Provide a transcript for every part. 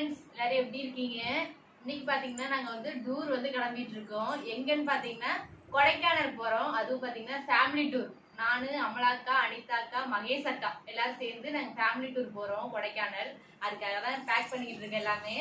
Friends எல்லாரும் எப்படி இருக்கீங்க? இன்னைக்கு பாத்தீங்கன்னா நாங்க வந்து டூர் வந்து கிளம்பிட்டு இருக்கோம். எங்கன்னு பாத்தீங்கன்னா கொடைக்கானல் போறோம். அதுவும் பாத்தீங்கன்னா ஃபேமிலி டூர் நானு அமலாக்கா அனிதாக்கா மகேஷ் அக்கா எல்லாரும் சேர்ந்து நாங்க ஃபேமிலி டூர் போறோம் கொடைக்கானல். அதுக்காக தான் பேக் பண்ணிக்கிட்டு இருக்கேன் எல்லாமே.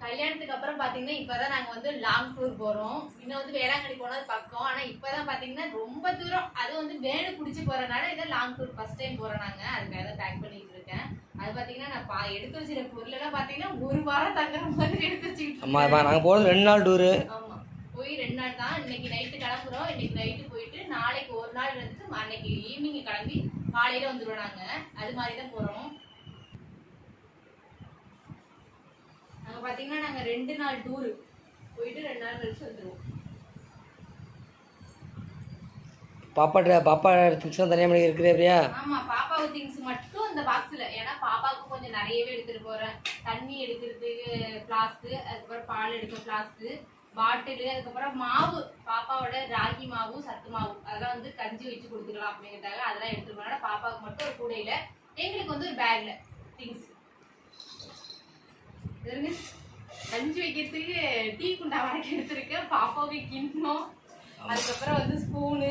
கல்யாணத்துக்கு அப்புறம் பாத்தீங்கன்னா இப்பதான் நாங்க வந்து லாங் டூர் போறோம். இன்னும் வந்து வேளாங்கண்ணி போனது பக்கம். ஆனா இப்பதான் பாத்தீங்கன்னா ரொம்ப தூரம். அது வந்து வேணு புடிச்சு போறனால இதான் லாங் டூர் ஃபர்ஸ்ட் டைம் போறோம் நாங்க. அதுக்காக தான் பேக் பண்ணிட்டு இருக்கேன். அது பாத்தீங்கன்னா நான் பா- எடுத்து வச்சிருக்க பொருள் எல்லாம் பாத்தீங்கன்னா ஒரு வாரம் தங்குற மாதிரி எடுத்து வச்சுக்கிட்டு ஆமாம் இருக்கேன். நாங்கள் போகிறது ரெண்டு நாள் டூரு ஆமா. போய் ரெண்டு நாள் தான். இன்னைக்கு நைட்டு கிளம்புறோம். இன்னைக்கு நைட்டு போயிட்டு நாளைக்கு ஒரு நாள் இருந்துட்டு அன்னைக்கு ஈவினிங் கிளம்பி காலையில வந்துருவோம் நாங்க. அது மாதிரி தான் போறோம். நாங்க பாத்தீங்கன்னா நாங்க ரெண்டு நாள் டூர் போயிட்டு ரெண்டு நாள் கழிச்சு வந்துருவோம். பாப்பாட்ட பாப்பா திங்ஸ்லாம் தனியாக பண்ணி இருக்கிறே அப்படியா ஆமா பாப்பாவு திங்ஸ் மட்டும் இந்த பாக்ஸ்ல ஏன்னா பாப்பாவுக்கு கொஞ்சம் நிறையவே எடுத்துட்டு போறேன். தண்ணி எடுக்கிறதுக்கு பிளாஸ்க்கு அதுக்கப்புறம் பால் எடுக்க பிளாஸ்க்கு பாட்டிலு அதுக்கப்புறம் மாவு. பாப்பாவோட ராகி மாவு சத்து மாவு அதெல்லாம் வந்து கஞ்சி வச்சு கொடுத்துக்கலாம் அப்படிங்கிறதுக்காக அதெல்லாம் எடுத்துட்டு போனா பாப்பாவுக்கு மட்டும் ஒரு கூடையில. எங்களுக்கு வந்து ஒரு பேக்ல திங்ஸ் கஞ்சி வைக்கிறதுக்கு டீ குண்டா வரைக்கும் எடுத்திருக்கேன் பாப்பாவுக்கு கிண்ணம் அதுக்கப்புறம் வந்து ஸ்பூனு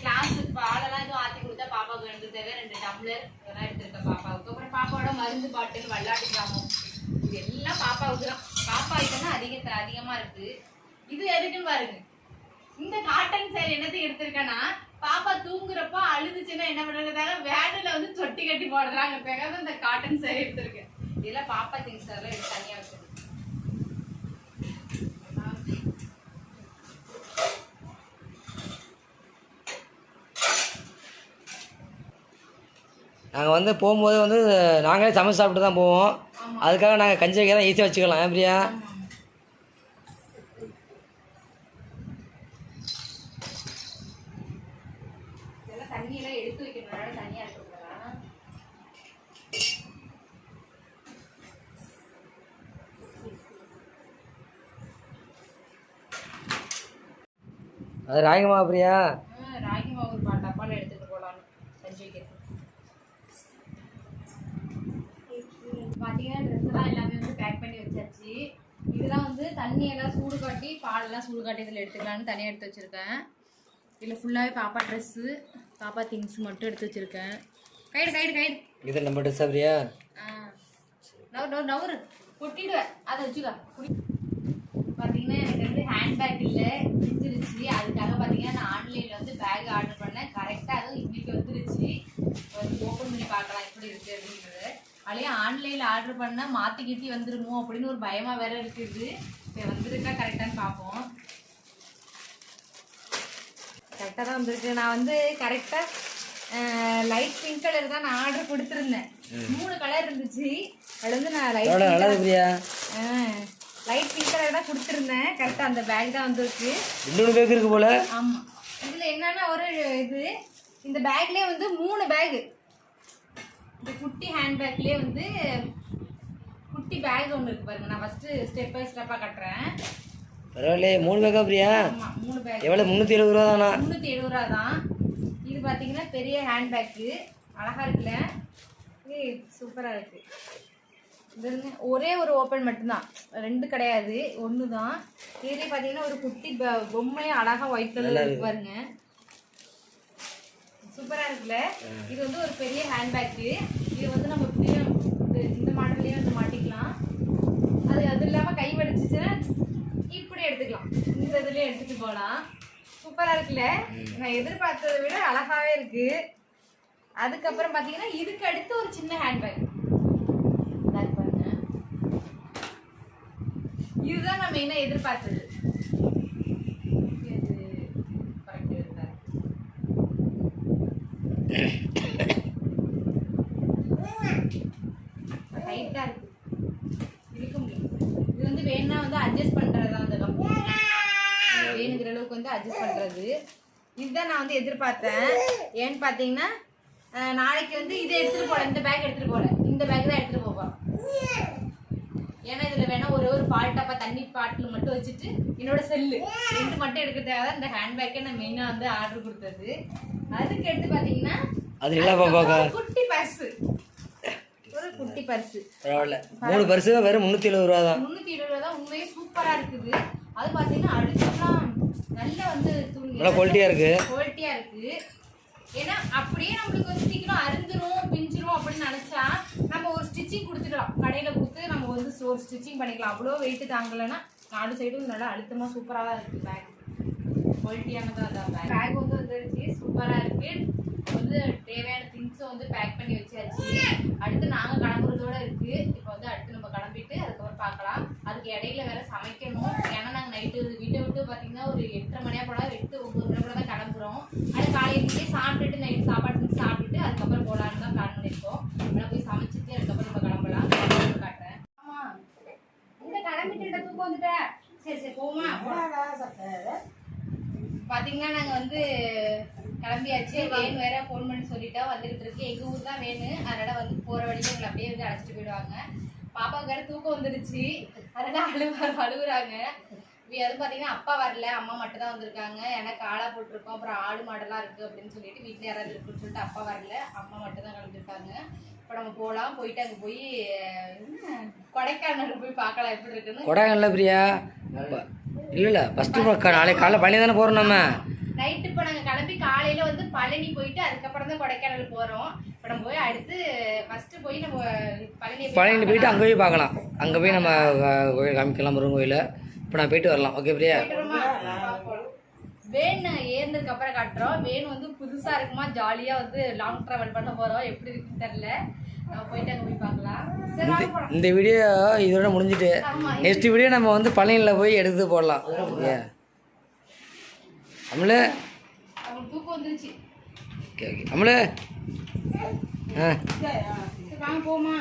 கிளாஸ் பாலெல்லாம் எதுவும் ஆத்தி கொடுத்தா பாப்பாவுக்கு ரெண்டு தேவை ரெண்டு டம்ளர் இதெல்லாம் எடுத்திருக்கேன் பாப்பாவுக்கு. அப்புறம் பாப்பாவோட மருந்து பாட்டில் வல்லாட்டு கிராமம் இது எல்லாம் பாப்பாவுக்கு தான். பாப்பா இதெல்லாம் தான் அதிக அதிகமா இருக்கு. இது எதுக்குன்னு பாருங்க. இந்த காட்டன் சேரீ என்னத்துக்கு எடுத்திருக்கேன்னா பாப்பா தூங்குறப்ப அழுதுச்சுன்னா என்ன பண்றதுக்காக வேனில் வந்து தொட்டி கட்டி போடுறாங்க. தான் இந்த காட்டன் சேரீ எடுத்திருக்கேன் இதெல்லாம் பாப்பா திங்ஸ் அதெல்லாம் எடுத்து தனியா வச்சிருக்கேன் நாங்கள் வந்து போகும்போது வந்து நாங்களே சமைச்சு சாப்பிட்டு தான் போவோம். அதுக்காக நாங்கள் கஞ்சி வைக்க தான் ஈஸியாக வச்சுக்கலாம் ஏன் பிரியா ஆமா. இதெல்லாம் தண்ணியெல்லாம் எடுத்து வைக்கணும்னால தனியா இருக்கக்கூடாதா அது ராகிமா பிரியா? ஆ, ராகி மாவு ஒரு பா- டப்பால எடுத்துட்டு போலாம்னு கஞ்சி வைக்கிறது பாத்தீங்கன்னா ட்ரெஸ் எல்லாம் வந்து பேக் பண்ணி வச்சாச்சு. இதெல்லாம் வந்து தண்ணி எல்லாம் சூடு காட்டி பால் எல்லாம் சூடு காட்டி இதில் எடுத்துக்கலாம்னு தனியாக எடுத்து வச்சிருக்கேன். இதில் ஃபுல்லாகவே பாப்பா ட்ரெஸ்ஸு பாப்பா திங்ஸ் மட்டும் எடுத்து வச்சிருக்கேன். கைடு கைடு கைடு இது நம்ம ட்ரெஸ்ஸா பிரியா? ஆ. நவரு நவரு நவரு கொட்டிடுவேன். அதை வச்சுக்கோ. பார்த்தீங்கன்னா எனக்கு வந்து ஹேண்ட்பேக் இல்லை பிரிஞ்சிருச்சு அதுக்காக பார்த்தீங்கன்னா நான் ஆன்லைனில் வந்து பேக் ஆர்டர் பண்ணேன் கரெக்டாக அதுவும் இன்னைக்கு வந்துருச்சு வந்து ஓப்பன் பண்ணி பார்க்கலாம் எப்படி இருக்குது அப்படிங்கிறது அதுலேயே ஆன்லைனில் ஆர்டர் பண்ணால் மாற்றி கீத்தி வந்துருமோ அப்படின்னு ஒரு பயமாக வேற இருக்குது. இப்போ வந்திருக்கா கரெக்டானு பார்ப்போம் கரெக்டாக தான் வந்திருக்கு. நான் வந்து கரெக்டாக லைட் பிங்க் கலர் தான் நான் ஆர்டர் கொடுத்துருந்தேன். மூணு கலர் இருந்துச்சு. அது வந்து நான் light Priya? Light pink colour தான் கொடுத்துருந்தேன். கரெக்டாக அந்த பேக் தான் வந்திருக்கு. இன்னொன்று பேக் இருக்கு போல. ஆமாம் இதில் என்னன்னா ஒரு இது. இந்த பேக்லேயே வந்து மூணு பேகு இந்த குட்டி ஹேண்ட் பேக்லேயே வந்து குட்டி பேக் ஒன்று இருக்கு பாருங்க. நான் ஃபஸ்ட்டு ஸ்டெப் பை ஸ்டெப்பாக கட்டுறேன். பரவாயில்லையே மூணு பேக்கா பிரியா மூணு பேக் எவ்வளோ முந்நூற்றி எழுபது ரூபா தானா முந்நூற்றி எழுபது ரூபா தான். இது பார்த்தீங்கன்னா பெரிய ஹேண்ட் பேக்கு அழகா இருக்குல்ல? ஏய் சூப்பராக இருக்கு. இது இருங்க, ஒரே ஒரு ஓப்பன் மட்டும்தான். ரெண்டு கிடையாது ஒன்று தான் இதுலேயே பார்த்தீங்கன்னா ஒரு குட்டி பொம்மையும் அழகா ஒயிட் கலர் இருக்கு. பாருங்க. சூப்பராக இருக்குல்ல? இது வந்து ஒரு பெரிய ஹேண்ட் பேக்கு இது வந்து நம்ம இப்படியும் இந்த- மாடல்லையும் வந்து மாட்டிக்கலாம். அது அது இல்லாமல் கை வலிச்சுச்சுன்னா இப்படி எடுத்துக்கலாம். இந்த இதுலேயும் எடுத்துட்டு போகலாம் சூப்பராக இருக்குல்ல? நான் எதிர்பார்த்ததை விட அழகாவே இருக்கு. அதுக்கப்புறம் பார்த்தீங்கன்னா இதுக்கு அடுத்து ஒரு சின்ன ஹேண்ட்பேக் இதுதான் நான் மெயினாக எதிர்பார்த்தது இது correct இருக்கா? டைட்டா இருக்கு. இழுக்க முடியும் இது வந்து வேணும்னா வந்து அட்ஜஸ்ட் பண்றது அந்த கம்பெனி வேணுங்கிற அளவுக்கு வந்து அட்ஜஸ்ட் பண்றது. இதுதான் நான் வந்து எதிர்பார்த்தேன். ஏன்னு பார்த்தீங்கன்னா நாளைக்கு வந்து இதை எடுத்துட்டு போல இந்த பேக் எடுத்துட்டு போல இந்த பேக் தான் எடுத்துட்டு போவோம் ஏன்னா இதுல வேணா ஒரே ஒரு பால் டப்பா தண்ணி பாட்டில் மட்டும் வச்சுட்டு என்னோட செல்லு. ரெண்டு மட்டும் எடுக்கிறதுக்காக தான் இந்த ஹேண்ட்பேக்கை நான் மெயினா வந்து ஆர்டர் கொடுத்தது. அதுக்கு எடுத்து பாத்தீங்கன்னா அது இல்லை பாப்பாக்கா ஒரு குட்டி பர்ஸ் ஒரு குட்டி பர்ஸ் பரவாயில்ல. மூணு பரிசு வெறும் முந்நூற்றி எழுபது ரூபா தான். முந்நூற்றி இருபது ரூபா தான். உண்மையே சூப்பராக இருக்குது. அது பார்த்தீங்கன்னா அடிச்சோம்னா நல்லா வந்து துணி நல்லா குவாலிட்டியாக இருக்குது குவாலிட்டியாக இருக்குது ஏன்னா அப்படியே நம்மளுக்கு வந்து சீக்கிரம் அருந்துரும் பிஞ்சிரும் அப்படின்னு நினச்சா ஸ்டிச்சிங் கொடுத்துக்கலாம். கடையில் கொடுத்து நம்ம வந்து ஸ்டோர் ஸ்டிச்சிங் பண்ணிக்கலாம். அவ்வளோ வெயிட் தாங்கலைன்னா நாலு சைடும் நல்லா அழுத்தமாக சூப்பராக தான் இருக்குது பேக் குவாலிட்டியானதாக தான் பேக் பேக் வந்து வந்துருச்சு. சூப்பராக இருக்குது வந்து தேவையான திங்ஸும் வந்து பேக் பண்ணி வச்சாச்சு. அடுத்து நாங்கள் கிளம்புறதோட இருக்குது இப்போ வந்து அடுத்து நம்ம கிளம்பிட்டு அதுக்கப்புறம் பார்க்கலாம். அதுக்கு இடையில வேற சமைக்கணும் ஏன்னா நாங்கள் நைட்டு வீட்டை விட்டு பார்த்தீங்கன்னா ஒரு எட்டரை மணியாக போல எட்டு ஒம்பது மணி போல தான் கிளம்புறோம் அது காலையிலேயே சாப்பிட்டுட்டு நைட்டு சாப்பாடு செஞ்சு சாப்பிட்டுட்டு அதுக்கப்புறம் போகலான்னு தான் பிளான் பண்ணியிருக்கோம் அதெல்லாம் போய் சமைச்சிட்டு அதுக்கப்புறம் நம்ம கிளம்பலாம் கிளம்பி காட்டுறேன் ஆமாம் இந்த கிளம்பிட்டு தூக்கம் வந்துட்ட சரி சரி போமா பாத்தீங்கன்னா நாங்க வந்து கிளம்பியாச்சு. வேன் வேற ஃபோன் பண்ணி சொல்லிட்டோம் வந்துகிட்டு இருக்கு. எங்க ஊர் தான் வேணு அதனால வந்து போற வழியில எங்களை அப்படியே வந்து அழைச்சிட்டு போயிடுவாங்க. பாப்பாவுக்கு வேற தூக்கம் வந்துடுச்சு. அதனால அழுவ அழுகுறாங்க அது பாத்தீங்கன்னா அப்பா வரல. அம்மா மட்டும் தான் வந்திருக்காங்க. ஏன்னா காளா போட்டிருக்கோம். அப்புறம் ஆடு மாடெல்லாம் இருக்கு அப்படின்னு சொல்லிட்டு வீட்டுல யாராவது இருக்குன்னு சொல்லிட்டு அப்பா வரல. அம்மா மட்டும் தான் கிளம்பிருக்காங்க இப்போ நம்ம போகலாம் போயிட்டு அங்கே போய் கொடைக்கானல் போய் பார்க்கலாம் எப்படி இருக்குன்னு. கொடைக்கானல பிரியா? இல்லை இல்லை ஃபஸ்ட்டு நாளைக்கு காலைல பழனி தானே போகிறோம் நம்ம? நைட்டு இப்போ நாங்கள் கிளம்பி காலையில் வந்து பழனி போயிட்டு அதுக்கப்புறம் தான் கொடைக்கானல் போகிறோம் இப்போ நம்ம போய் அடுத்து ஃபஸ்ட்டு போய் நம்ம பழனி பழனி போயிட்டு அங்கே போய் பார்க்கலாம். அங்கே போய் நம்ம கோயில் காமிக்கலாம் முருகன் கோயில. இப்போ நான் போயிட்டு வரலாம். ஓகே பிரியா? வேன் ஏறினதுக்கு அப்புறம் காட்டுறோம். வேன் வந்து புதுசாக இருக்குமா? ஜாலியாக வந்து லாங் ட்ராவல் பண்ண போகிறோம் எப்படி இருக்குன்னு தெரில நம்ம போயிட்டு அங்கே போய் பார்க்கலாம். சரி இந்த வீடியோ இதோட முடிஞ்சிட்டு நெக்ஸ்ட் வீடியோ நம்ம வந்து பழனியில் போய் எடுத்து போடலாம். அமலு? தூக்கம் வந்துருச்சு. Okay okay Amalu? ஆ. சரி வாங்க போமா.